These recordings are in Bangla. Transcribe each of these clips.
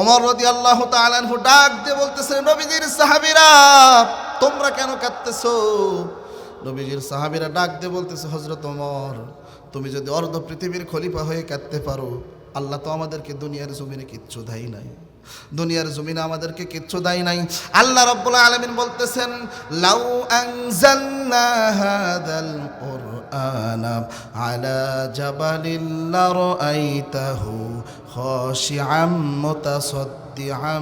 অমর রদি আল্লাহ তালানহু ডাক দিয়ে বলতেছে, নবীজির সাহাবিরা, তোমরা কেন কাঁদতেছো? নবীজির সাহাবিরা ডাক দিয়ে বলতেছে হজরত অমর তুমি যদি অর্ধ পৃথিবীর খলিফা হয়ে কাঁদতে পারো, আল্লাহ তো আমাদেরকে দুনিয়ার জমিনে কিচ্ছু দেয় নাই। দুনিয়ার জমিনে আমাদেরকে কিচ্ছু দেয় নাই। আল্লাহ রব্বুল আলামিন বলতেছেন, লাউ আনজালনা হাদাল القرآن على جبل لرأيته خاشعا متصدعا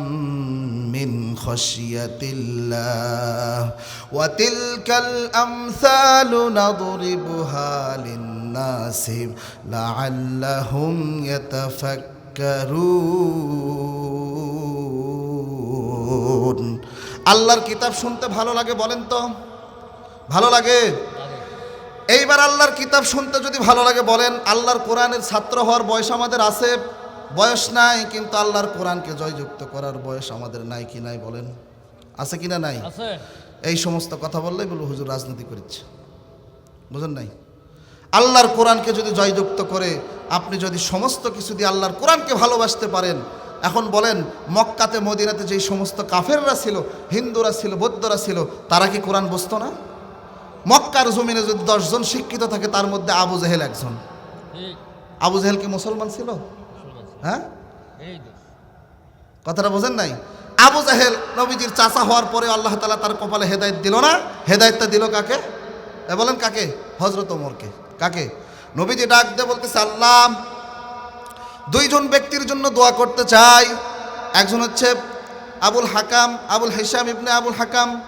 من خشية الله وتلك الأمثال نضربها للناس لعلهم يتفكرون আল্লাহর কিতাব শুনতে ভালো লাগে বলেন তো ভালো লাগে এইবার আল্লাহর কিতাব শুনতে যদি ভালো লাগে বলেন আল্লাহর কোরআনের ছাত্র হওয়ার বয়স আমাদের আছে বয়স নাই কিন্তু আল্লাহর কোরআনকে জয়যুক্ত করার বয়স আমাদের নাই কি নাই বলেন? আছে কি না নাই এই সমস্ত কথা বললে এগুলো হুজুর রাজনীতি করেছে বুঝেন নাই? আল্লাহর কোরআনকে যদি জয়যুক্ত করে আপনি যদি সমস্ত কিছু দিয়ে আল্লাহর কোরআনকে ভালোবাসতে পারেন এখন বলেন মক্কাতে মদিনাতে যেই সমস্ত কাফেররা ছিল হিন্দুরা ছিল বৌদ্ধরা ছিল তারা কি কোরআন বুঝতো না? মক্কার জমিনে যদি দশজন শিক্ষিত থাকে তার মধ্যে আবু জেহেল একজন। আবু জেহেল কি মুসলমান ছিল? হ্যাঁ? এই কথাটা বোঝেন নাই? আবু জাহেল নবীজির চাচা হওয়ার পরে আল্লাহ তালা তার কপালে হেদায়ত দিল না? হেদায়তটা দিল কাকে? এ বলেন কাকে? হজরত ওমরকে। কাকে? নবীজি ডাক দিয়ে বলতেছে আল্লাহ দুইজন ব্যক্তির জন্য দোয়া করতে চাই। একজন হচ্ছে আবুল হাকাম আবুল হিসাম ইবনে আবুল হাকাম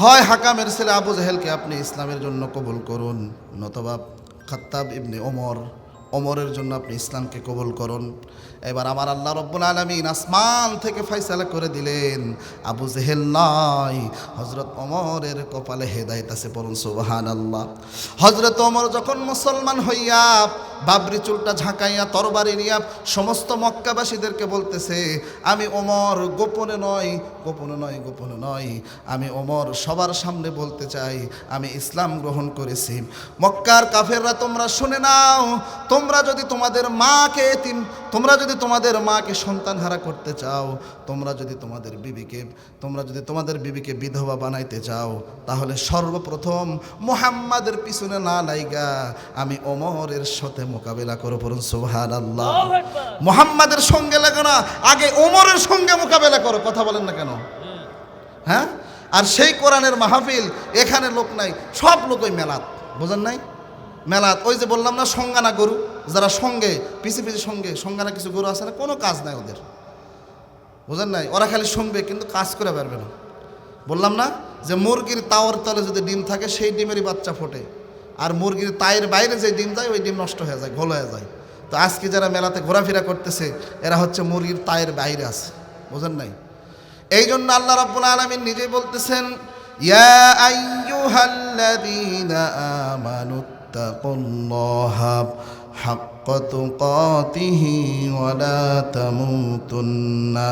হয় হাকামের ছেলে আবু জাহেলকে আপনি ইসলামের জন্য কবুল করুন, নতবা খাত্তাব ইবনে ওমর, ওমরের জন্য আপনি ইসলামকে কবুল করুন। এবার আমার আল্লাহ রব্বুল আলমিন আসমান থেকে ফয়সালা করে দিলেন, আবু জেহেল নয় হজরত ওমরের কপালে হেদায়ত আছে পড়ুন সুবাহান আল্লাহ হজরত ওমর যখন মুসলমান হইয়া বাবরি চুলটা ঝাঁকাইয়া, তরবারি নিয়া সমস্ত মক্কাবাসীদেরকে বলতেছে, আমি ওমর, গোপনে নয় গোপনে নয় গোপনে নয়। আমি ওমর, সবার সামনে বলতে চাই, আমি ইসলাম গ্রহণ করেছি। মক্কার কাফেররা তোমরা শুনে নাও তোমরা যদি তোমাদের মাকে এতিম তোমরা যদি তোমাদের মাকে সন্তান হারা করতে চাও তোমরা যদি তোমাদের বিবিকে তোমরা যদি তোমাদের বিবিকে বিধবা বানাইতে চাও তাহলে সর্বপ্রথম মোহাম্মাদের পিছনে না লাইগা আমি ওমরের সাথে মোকাবেলা করো পড়ুন সুবহান আল্লাহ। মোহাম্মদের সঙ্গে লাগে না আগে ওমরের সঙ্গে মোকাবেলা করো কথা বলেন না কেন? হ্যাঁ? আর সেই কোরআনের মাহফিল এখানে লোক নাই সব লোকই মেলাত বোঝেন নাই? মেলাত, ওই যে বললাম না সঙ্গানা গরু, যারা সঙ্গে, পিছি পিছি সঙ্গে, সঙ্গানা কিছু গরু আছে না, কোনো কাজ নাই ওদের। বোঝেন নাই? ওরা খালি শুনবে, কিন্তু কাজ করে পারবে না। বললাম না যে মুরগির তাওয়ার তলে যদি ডিম থাকে, সেই ডিমেরই বাচ্চা ফোটে। আর মুরগির তায়ের বাইরে যে ডিম যায়, ওই ডিম নষ্ট হয়ে যায়, ঘোল হয়ে যায়। তো আজকে যারা মেলাতে ঘোরাফেরা করতেছে, এরা হচ্ছে মুরগির তায়ের বাইরে আছে। বোঝেন নাই? এই জন্য আল্লাহ রাব্বুল আলামিন নিজেই বলতেছেন, ইয়া আইয়ুহাল্লাযীনা আমানুত্তাকুল্লাহা ওয়া লা তামুতুন্না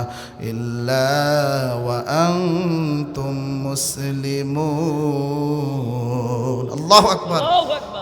ইল্লা ওয়া আনতুম মুসলিমুন আল্লাহু আকবার আল্লাহু আকবার